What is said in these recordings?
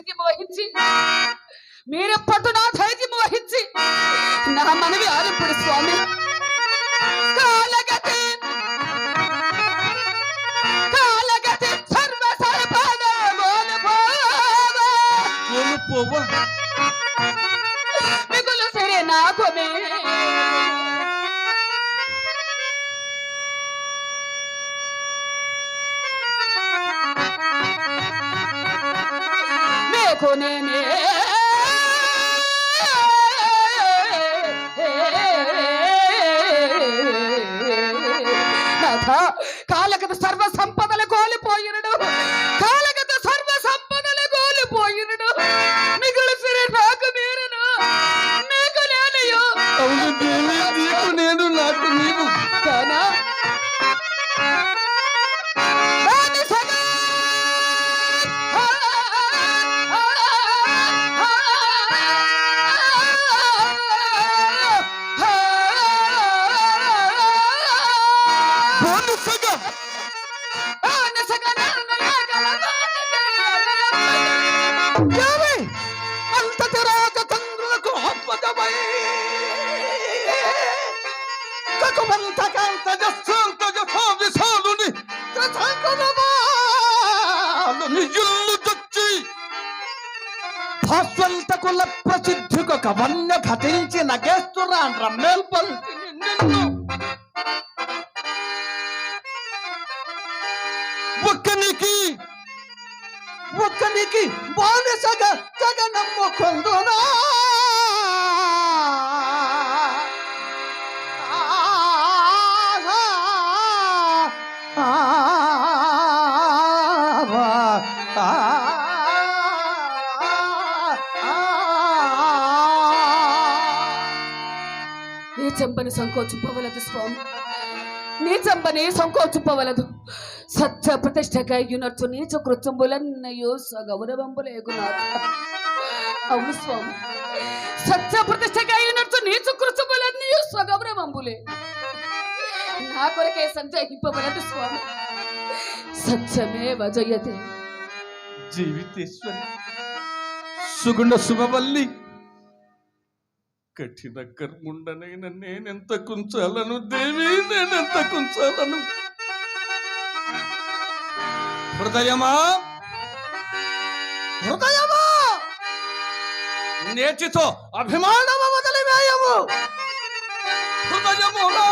ధైర్యం వహించి మీరెప్పటి నా ధైర్యం వహించి నా మనవి ఆరిప్పుడు స్వామి. కాలగతి కాలగతి సర్వ మిగులు సరే నాకు మే నీ చెంపని స్వామి. నీ చెంపని సంకోచింపవలదు సత్య ప్రతిష్టకై యునర్చు నీచ కృత్యంబులన్నయో సగౌరవంబులేగునాథ. అవును స్వామి. సత్య ప్రతిష్టకై యునర్చు నీచ కృత్యంబులన్నయో సగౌరవంబులే. నా కొరకే సందేహింపవలదు స్వామి. సత్యమే వజయతే. జీవితేశ్వరి. సుగుణ శుభవల్లి. కఠిన కర్ముండనైన నేనెంత కుంచాలను దేవి నేనెంత కుంచాలను? హృదయమా? హృదయమా? నేటితో అభిమానము వదిలివేయము. హృదయములా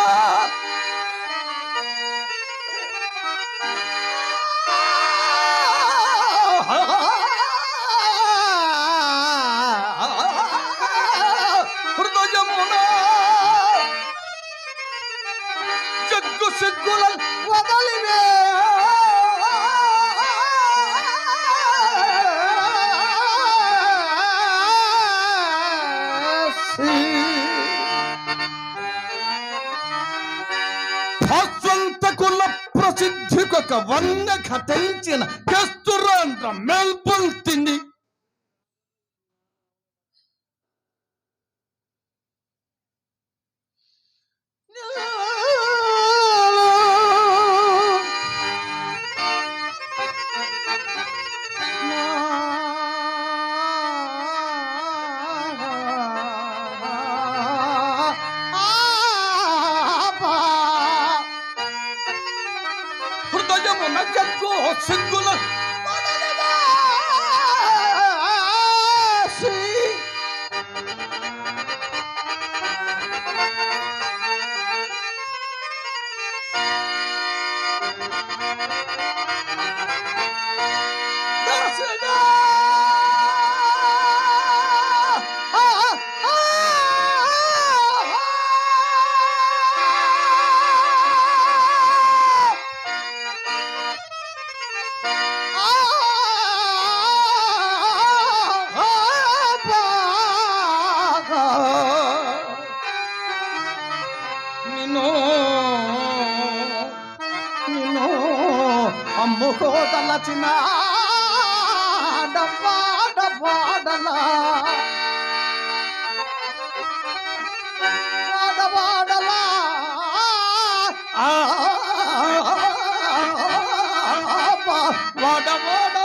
జగ్గు సిగ్గుల వదలివే భాస్వంతకుల ప్రసిద్ధికొక వన్న ఘటించిన కస్తురాంత మేల్పొల్తిని హృదయమున నిన్ను నిన్ను అమ్ముకోదలచిన డబ్బా డబ్బాడలా వాడవాడలా వాడవాడ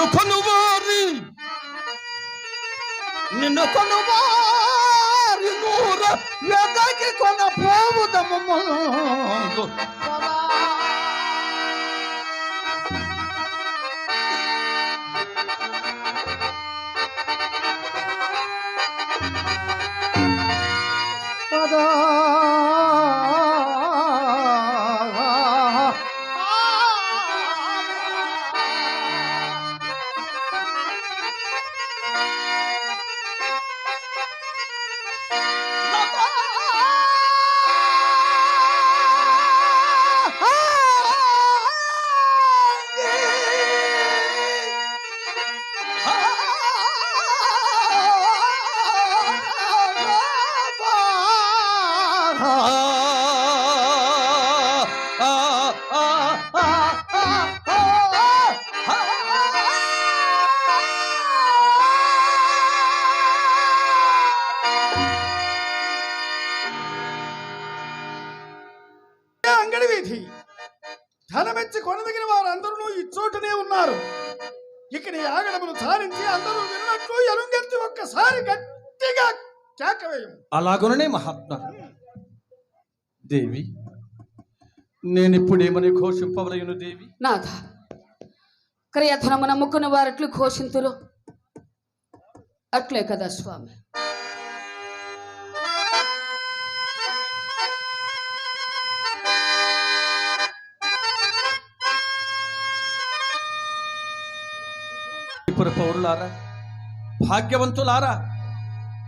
నిన్ను కొనువారి. నిన్ను కొనువారి నూర వెదకి కొన పోవుదము వీధి ధనమెచ్చి కొనదగిన వారందరూ ఈ చోటనే ఉన్నారు. ఇక్కడ ఈ ఆగడమును సారించి అందరూ విన్నట్లు ఎలుగెత్తి ఒక్కసారి గట్టిగా కేకవేయం అలాగుననే మహాత్మ. దేవి నేనిప్పుడేమని ఘోషింపవలయును దేవి? నాథ క్రియధనము నమ్ముకున్న వారట్లు ఘోషింతురు. అట్లే కదా స్వామి. త్రిపుర పౌరులారా భాగ్యవంతులారా?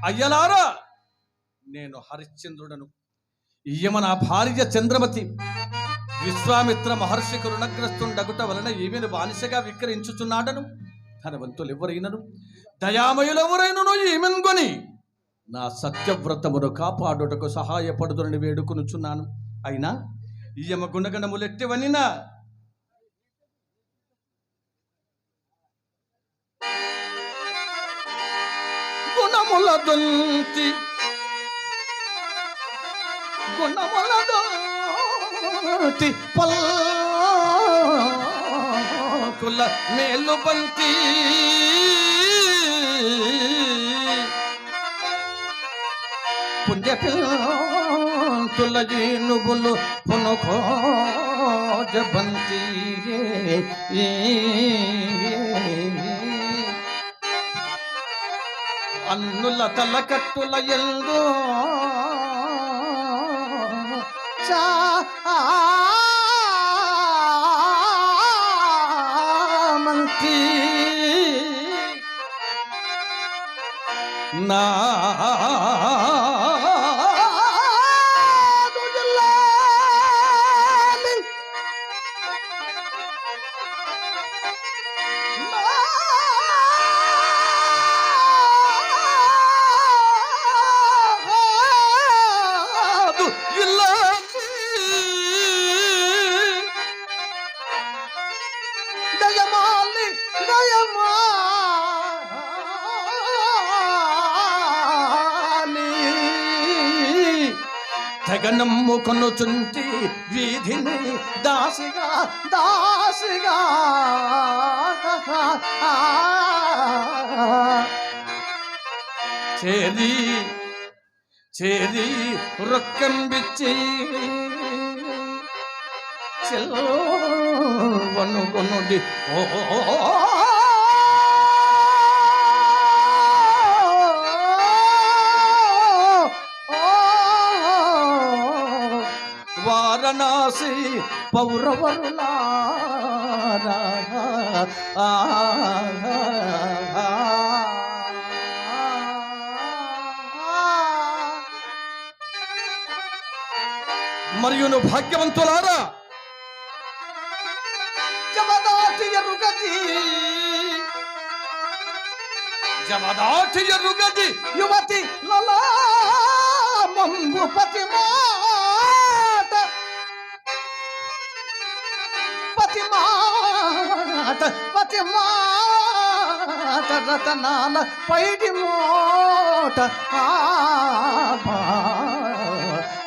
అయ్యలారా? నేను హరిశ్చంద్రుడను. ఈయమ నా భార్య చంద్రమతి. విశ్వామిత్ర మహర్షికి రుణగ్రస్తుండగుట వలన ఈమెను బానిసగా విక్రయించుచున్నాడను. ధనవంతులు ఎవరైనను దయామయులెవరైనను ఈమెను కొని నా సత్యవ్రతమును కాపాడుటకు సహాయపడుదునని వేడుకొనుచున్నాను. అయినా ఈయమ గుణగణములెట్టివనినా గుణముల దొంతి గుణముల దొంతి పల్కుల మేలు బంతి పుణ్యకంతుల జీనుగులు పునుకో జబంతి ఏ అన్నుల తలకట్టుల ఎందు చామంతి నా దాసిగా దాసిగా. చేరి చేరి రొక్కంబిచ్చి చెల్వనుగొనుడి ఓ. వారణాసి పౌరవరులారా మరియు నువ్వు భాగ్యవంతులారా. జమదాటి ఎరుగది. జమదాటి ఎరుగది. యువతి లలా మంబు పతి పతి మాట రతనాల పైడి మోట. ఆ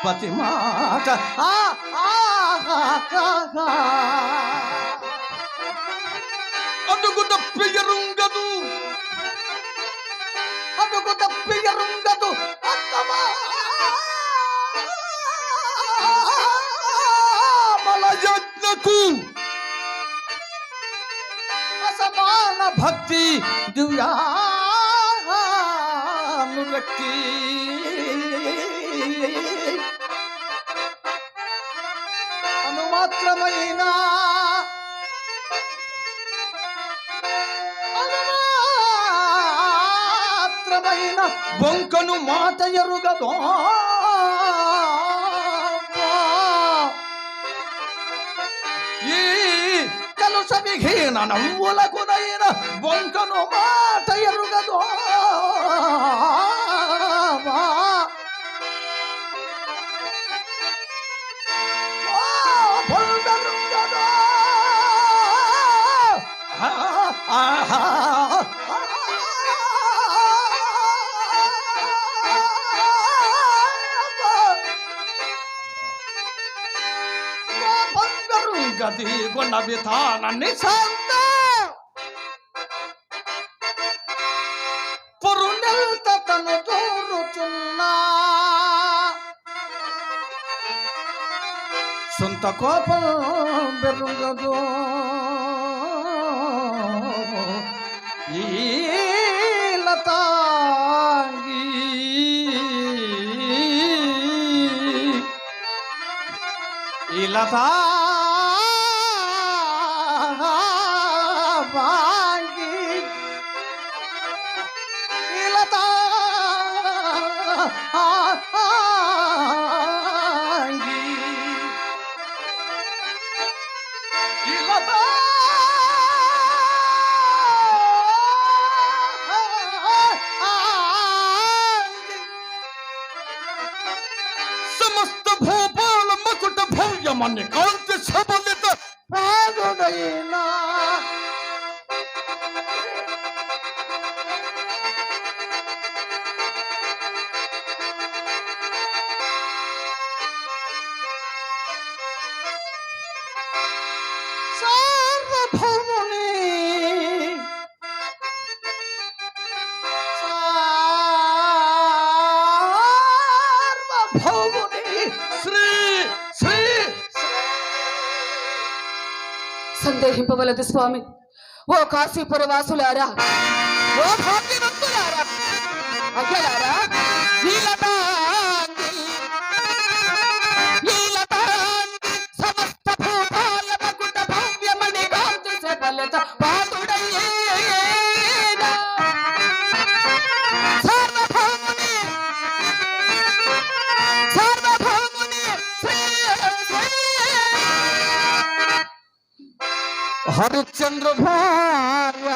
పతి మాట ఆ ఆ, ఆ, ఆ, ఆ. తప్పి ఎరుంగదు అడుగు తప్పి ఎరుంగదు అత్తమా. మల యజ్ఞకు సమాన భక్తి దివ్యానురక్తి అనుమాత్రమైన అనుమాత్రమైన బొంకను మా మాట ఎరుగదో కలుష విహీన నవ్వులకునైన వంకను మాట ఎరుగదో. గది కొన్న విధానాన్ని సంత పొరునెల్త తను తోరుచున్నా. సొంత కోపం బెరుగదు. లతాంగి ఈ లతా मान्य कौन से सब बोले तो సందేహింపవలదు స్వామి. ఓ కాశీపురవాసులారా ఓ భాగ్యవంతులారా అఖలారా హరిశ్చంద్ర భార్య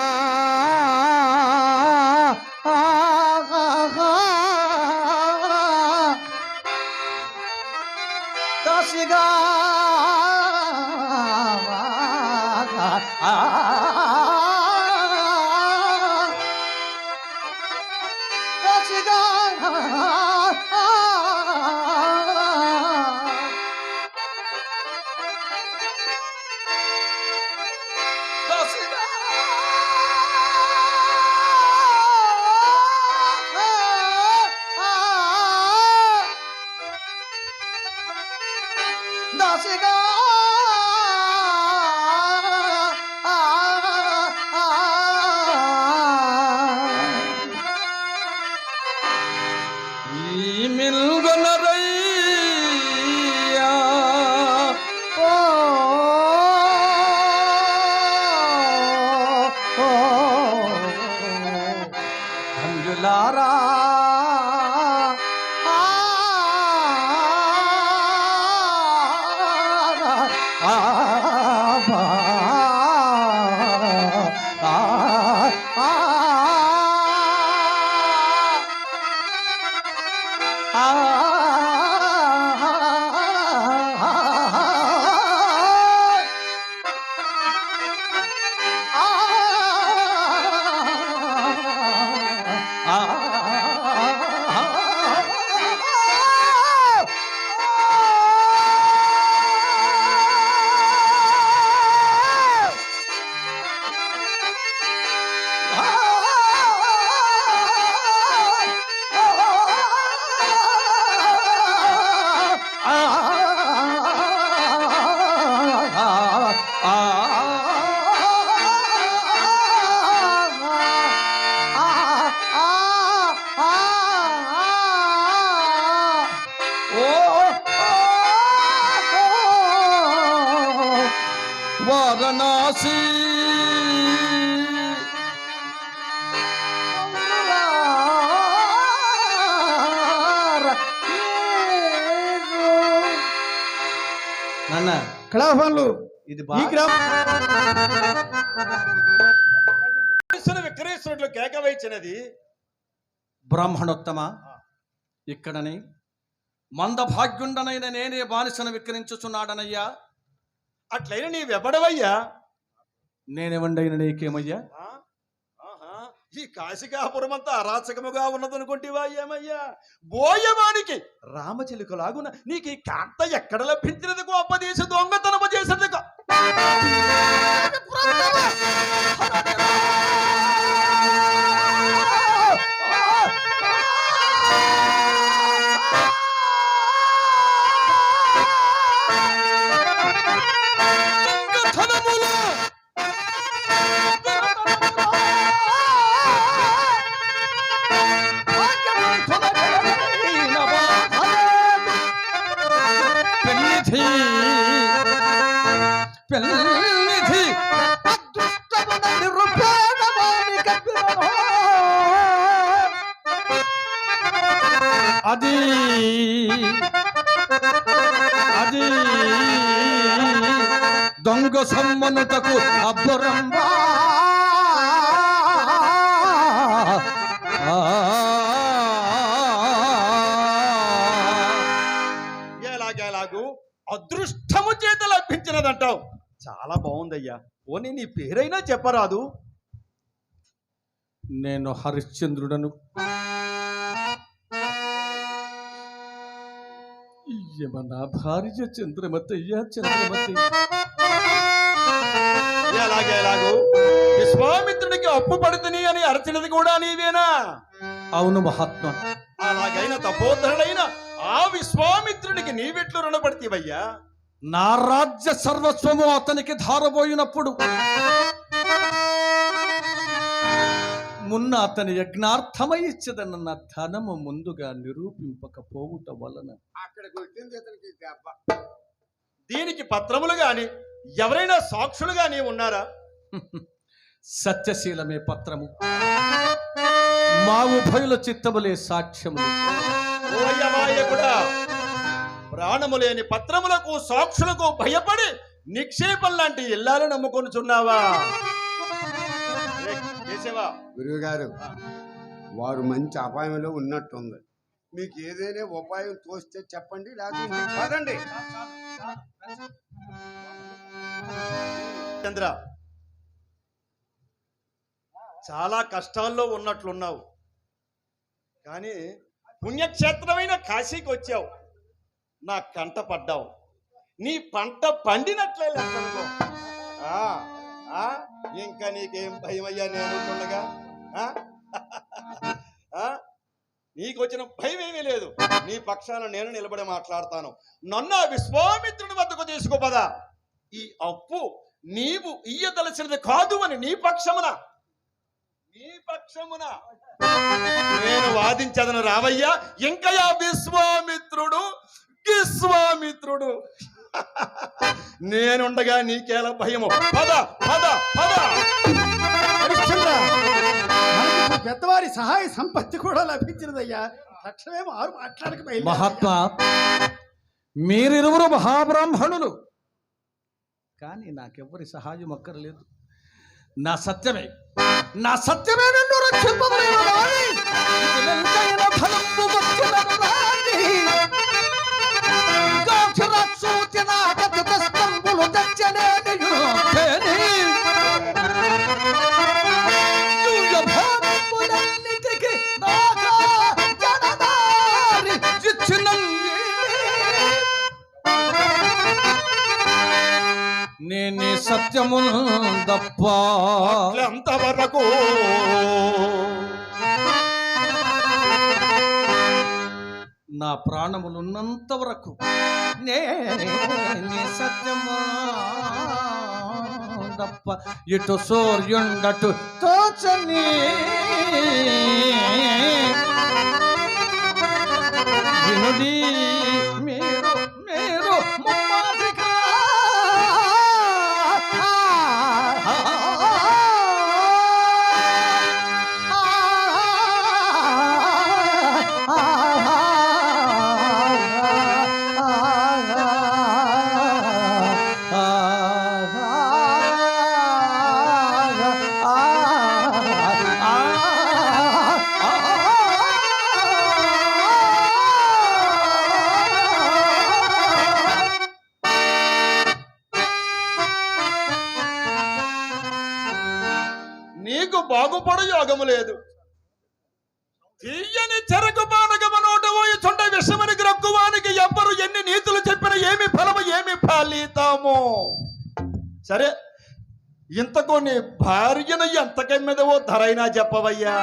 చేసి ఇది ఈ గ్రామం బ్రాహ్మణోత్తమ. ఇక్కడని మందభాగ్యుండనైన నేనే బానిసను విక్రించుచున్నాడనయ్యా అట్లయిన నీవెవడవయ్యా? నేనెవండైన నీకేమయ్యా ఆహా. ఈ కాశికాపురం అంతా అరాచకముగా ఉన్నదనుకుంటేవా ఏమయ్యా బోయవానికి రామచిలుకలాగున నీకు ఈ కాంత ఎక్కడ లభించినది చాలా బాగుందయ్యా. పోనీ నీ పేరైనా చెప్పరాదు. నేను హరిశ్చంద్రుడను. నా భార్య చంద్రమతి అయ్యా చంద్రమతి ఎలాగెలాగు విశ్వామిత్రుడికి అప్పు పడుతుంది అని అరచినది కూడా నీవేనా? అవును మహాత్మా. అలాగైన తపోధరుడైన ఆ విశ్వామిత్రుడికి నీవెట్లు రుణపడితేవయ్యా? నా రాజ్య సర్వస్వము అతనికి ధారబోయినప్పుడు మున్న అతని యజ్ఞార్థమై ఇచ్చదన్న ధనము ముందుగా నిరూపింపకపోవుట వలన. దెబ్బ. దీనికి పత్రములు గాని ఎవరైనా సాక్షులు గాని ఉన్నారా? సత్యశీలమే పత్రము. మా ఉభయుల చిత్తములే కూడా ప్రాణము లేని పత్రములకు సాక్షులకు భయపడి నిక్షేపం లాంటి ఇల్లాలు నమ్ముకొనుచున్నావా? గురువు గారు వారు మంచి అపాయంలో ఉన్నట్టుంది. మీకు ఏదైనా ఉపాయం తోస్తే చెప్పండి లేకపోతే పదండి. చంద్ర చాలా కష్టాల్లో ఉన్నట్లున్నావు. కానీ పుణ్యక్షేత్రమైన కాశీకి వచ్చావు నా కంట పడ్డావు. నీ పంట పండినట్లే లెక్కనుకో. ఇంకా నీకేం భయం నేను ఉండగా? ఆ? నీకు వచ్చిన భయం ఏమీ లేదు. నీ పక్షాన నేను నిలబడి మాట్లాడతాను. నన్ను ఆ విశ్వామిత్రుడి వద్దకు తీసుకోపదా ఈ అప్పు నీవు ఇయ్యదలసినది కాదు అని నీ పక్షమున. నీ పక్షమున. నేను వాదించదను రావయ్యా. ఇంకా విశ్వామిత్రుడు విశ్వామిత్రుడు నేనుండగా నీకేలా భయము? పద పద పద. పెద్దవారి సహాయ సంపత్తి కూడా లభించినదయ్యా. తక్షణమే వారు మాట్లాడకపోయి మహాత్మా మీరిరువురు మహాబ్రాహ్మణులు. కానీ నాకెవ్వరి సహాయం అక్కర్లేదు. నా సత్యమే నా సత్యమే నన్ను రక్షింపవలేను నేనే సత్యము తప్ప అంతవరకు నా ప్రాణములున్నంత వరకు నేనే సత్యము? తప్ప ఇటు సూర్యుండటు తోచని. వినుడి మీరు మీరు భాగము లేదు. తీయని చెరకు బానగమ నోట పోయిచుండ విషమని గ్రక్కువానికి ఎవ్వరు ఎన్ని నీతులు చెప్పిన ఏమి ఫలము ఏమి ఫలితాము? సరే ఇంతకు నీ భార్యను ఎంతకెమ్మెదవో ధరైనా చెప్పవయ్యా.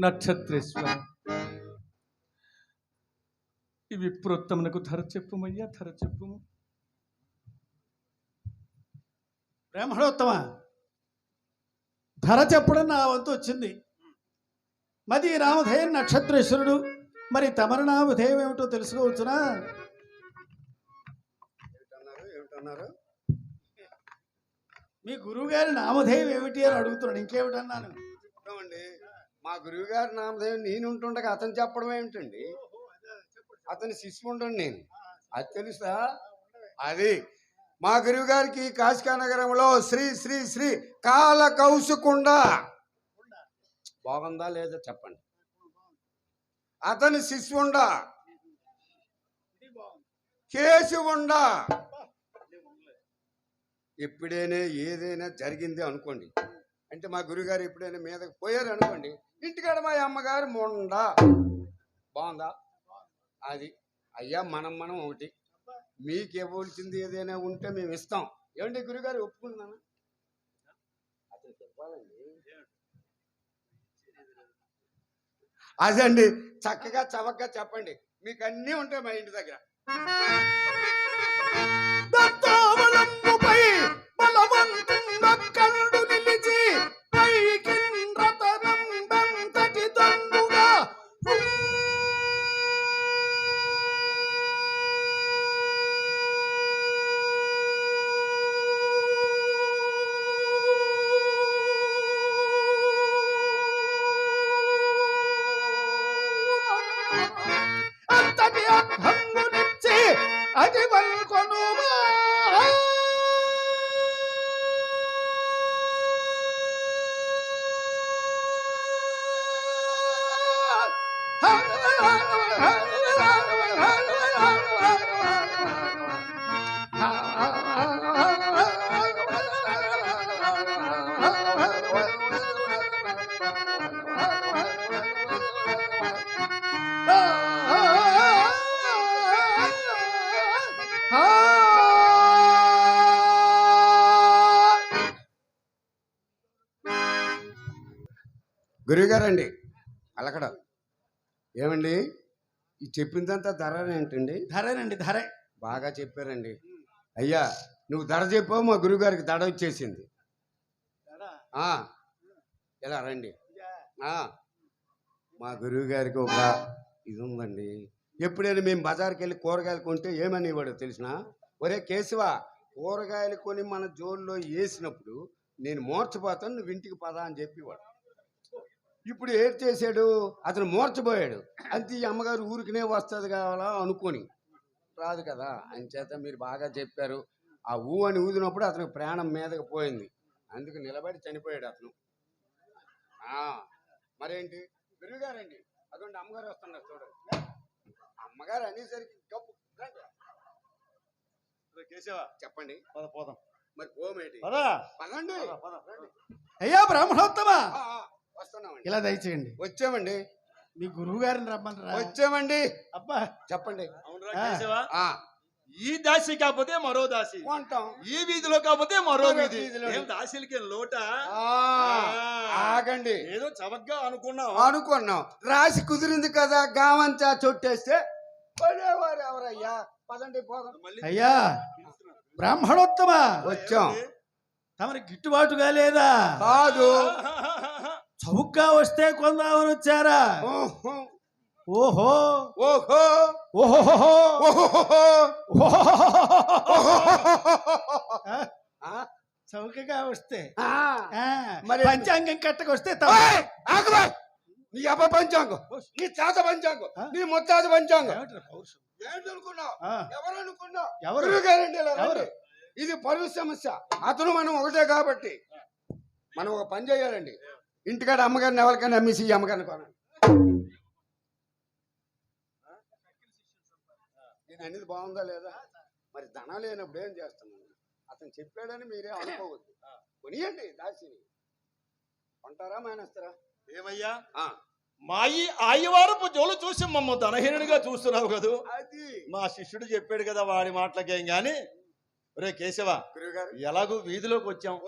నక్షత్రేశ్వర. ఈ విప్రోత్తమునకు ధర చెప్పుమయ్యా ధర చెప్పుము. బ్రాహ్మణోత్తమ ధర చెప్పడం నా వంతు వచ్చింది. మది రామధేయం నక్షత్రేశ్వరుడు మరి తమరు నామధేయం ఏమిటో తెలుసుకోవచ్చునా? ఏమిటన్నారు ఏమిటన్నారు? మీ గురువుగారి నామధేయం ఏమిటి అని అడుగుతున్నాడు ఇంకేమిటన్నాను? చెప్తామండి మా గురువు గారి నామదేవం నేను ఉంటుండగా అతను చెప్పడం ఏమిటండి? అతని శిష్యుండండి నేను. అది తెలుసా? అది మా గురువు గారికి కాశికా నగరంలో శ్రీ శ్రీ శ్రీ కాల కౌసుకుండ బాగుందా లేదా చెప్పండి? అతని శిష్యుండ. కేశవుండ. ఎప్పుడైనా ఏదైనా జరిగింది అనుకోండి. అంటే మా గురుగారు ఎప్పుడైనా మీదకి పోయారు అనుకోండి ఇంటికాడ మా అమ్మగారు మొండ. బాగుందా? అది. అయ్యా మనం మనం ఒకటి. మీకు ఇవ్వవలసింది ఏదైనా ఉంటే మేము ఇస్తాం. ఏమండి గురుగారు ఒప్పుకుంటున్నాను అతనికి ఇవ్వాలండి అదండి చక్కగా చవకగా చెప్పండి. మీకు అన్నీ ఉంటాయి మా ఇంటి దగ్గర. దత్తావలంబుపై బలవంతుండక్కడు కళ్ళు అది వల్కొను గురువుగారండి అలకడ. ఏమండి? ఈ చెప్పిందంతా ధర ఏంటండి ధరేనండి ధరే. బాగా చెప్పారండి. అయ్యా నువ్వు ధర చెప్పావు మా గురువుగారికి దడ వచ్చేసింది. ఇలా రండి. మా గురువు గారికి ఒక ఇది ఉందండి ఎప్పుడైనా మేము బజార్కి వెళ్ళి కూరగాయలు కొంటే ఏమని ఇవ్వడు తెలిసిన? ఒరే కేశవ కూరగాయలు కొని మన జోల్లో వేసినప్పుడు నేను మోర్చిపోతాను నువ్వు ఇంటికి పదా అని చెప్పేవాడు. ఇప్పుడు ఏం చేశాడు? అతను మోర్చబోయాడు. అంతే ఈ అమ్మగారు ఊరికినే వస్తుంది కావాలా అనుకొని. రాదు కదా. అంచేత మీరు బాగా చెప్పారు. ఆ ఊ అని ఊదినప్పుడు అతనికి ప్రాణం మీదకి పోయింది. అందుకు నిలబడి చనిపోయాడు అతను. ఆ, మరేంటి? గురువుగారండి. అటువంటి అమ్మగారు వస్తున్నారు చూడండి. అమ్మగారు అనేసరికి గప్పు. కేశవ. చెప్పండి. పద పోదాం. మరి పోమేటి? పదా. పదండి. అయ్యా బ్రాహ్మణోత్తమ! వస్తున్నామండి. ఇలా దయచేయండి. వచ్చామండి. మీ గురువు గారిని రమ్మని వచ్చామండి. అబ్బా. చెప్పండి. అవునురా ఆ. కేశవ. ఆ. ఈ దాసి కాకపోతే మరో దాసి. కొంటాం. ఈ వీధిలో కాకపోతే మరో వీధి. ఏం దాసిలకి లోట? ఆ, ఆగండి. ఏదో చవకగా అనుకున్నాం. అనుకున్నాం. రాసి కుదిరింది కదా గావంతా చొట్టేస్తే పడేవారు ఎవరయ్యా? పదండి పోదాం. మళ్ళీ అయ్యా బ్రాహ్మణోత్తమ. వచ్చాం. తమరి గిట్టుబాటుగా లేదా? కాదు. చౌకగా వస్తే కొందామని వచ్చారా ఓహో. ఓహో. ఓహో చౌకగా వస్తే. మరి- పంచాంగం కట్టకొస్తే. నీ అబ్బ పంచాంగం నీ తాత పంచాంగం? నీ ముత్తాత పంచాంగం? ఏంటనుకున్నావు అనుకున్నావు. ఎవరు? ఇది పరువు సమస్య. అతను మనం ఒకటే కాబట్టి. మనం ఒక పని చేయాలండి. ఇంటికాడ అమ్మగారిని ఎవరికైనా అమ్మేసి ఈ అమ్మగారిని కొనండి. నేను అనేది బాగుందా లేదా? మరి ధనం లేనప్పుడు ఏం చేస్తున్నాను? అతను చెప్పాడని మీరే అనుకోవద్దు. కొనియండి దాసిని. కొంటారా మానేస్తారా? ఏమయ్యా? ఆ, మా ఈ ఆయివారపు జోలు చూసి మమ్మ ధనహీనుడిగా చూస్తున్నావు కదూ? అది. మా శిష్యుడు చెప్పాడు కదా వాడి మాటలకేం గాని? రే కేశవ గురుగారు ఎలాగూ వీధిలోకి వచ్చాం.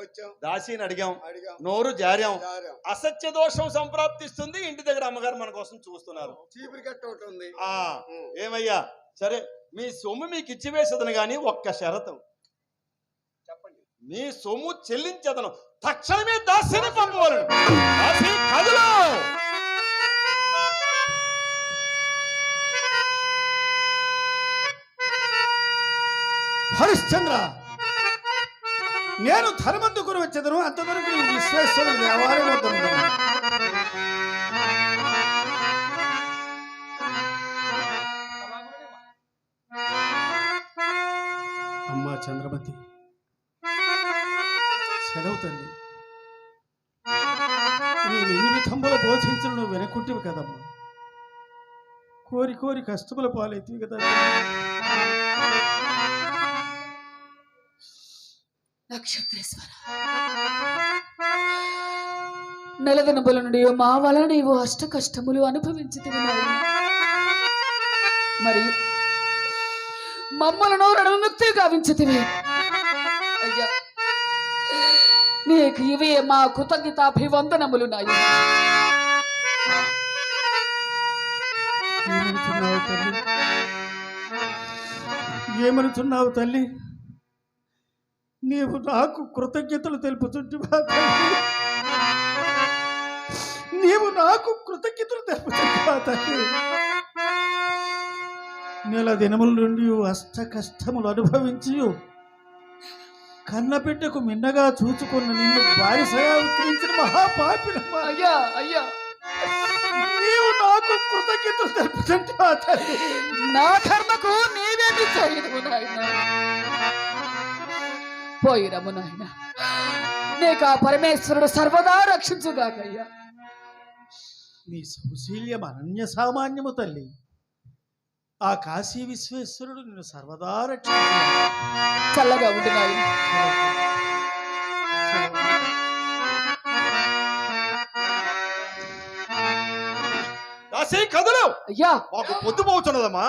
దాసిని అడిగాం. నోరు జారాం. అసత్య దోషం సంప్రాప్తిస్తుంది. ఇంటి దగ్గర అమ్మగారు మన కోసం చూస్తున్నారు. ఆ. ఏమయ్యా? సరే మీ సొమ్ము మీకు ఇచ్చివేసదను గాని ఒక్క షరతు. చెప్పండి. మీ సొమ్ము చెల్లించదను. తక్షణమే దాసిని పంపవలను. దాసి కదులు! హరిశ్చంద్ర నేను ధర్మందుకుని వచ్చేదను అంతవరకు నీ విశ్వేశ్వరుడు వ్యవహారం అమ్మా చంద్రమతి సెలవు తల్లి. నేను ఎన్ని విధంబులు బోధించడం నువ్వు వెనకుంటివి కదమ్మా. కోరి కోరి కష్టముల పాలైతే కదా. నక్షత్రేశ్వర నెలదినబుల నుండి మా వలన నీవు అష్ట కష్టములు అనుభవించితివి మరియు మమ్మలను రణముక్తి గావించితివి. అయ్యా నీకు ఇవే మా కృతజ్ఞతాభివందనములు నాయన ఏమనుతున్నావు తల్లి? నీవు నాకు కృతజ్ఞతలు తెలుపుతుంటువా నీవు నాకు కృతజ్ఞతలు తెలుపుతుంటువా తల్లి నెల దినముల నుండి అష్ట కష్టములు అనుభవించి కన్నబిడ్డకు మిన్నగా చూచుకున్న నిన్ను బారిసగా విక్రించిన మహాపాపినమ్మా అయ్యా అయ్యా. నీవు నాకు కృతజ్ఞతలు తెలుపుతుంటువా తల్లి నా కర్మకు నీవేమి చేయదు నాయన. పోయిరము నాయన. నీకు ఆ పరమేశ్వరుడు సర్వదా రక్షించుగాకయ్యా. నీ సౌశీల్యం అనన్య సామాన్యము తల్లి. ఆ కాశీ విశ్వేశ్వరుడు నిన్ను సర్వదా. చల్లగా ఉండు నాయన. దాసి కదులు! అయ్యా. మాకు పొద్దుపోతున్నదమ్మా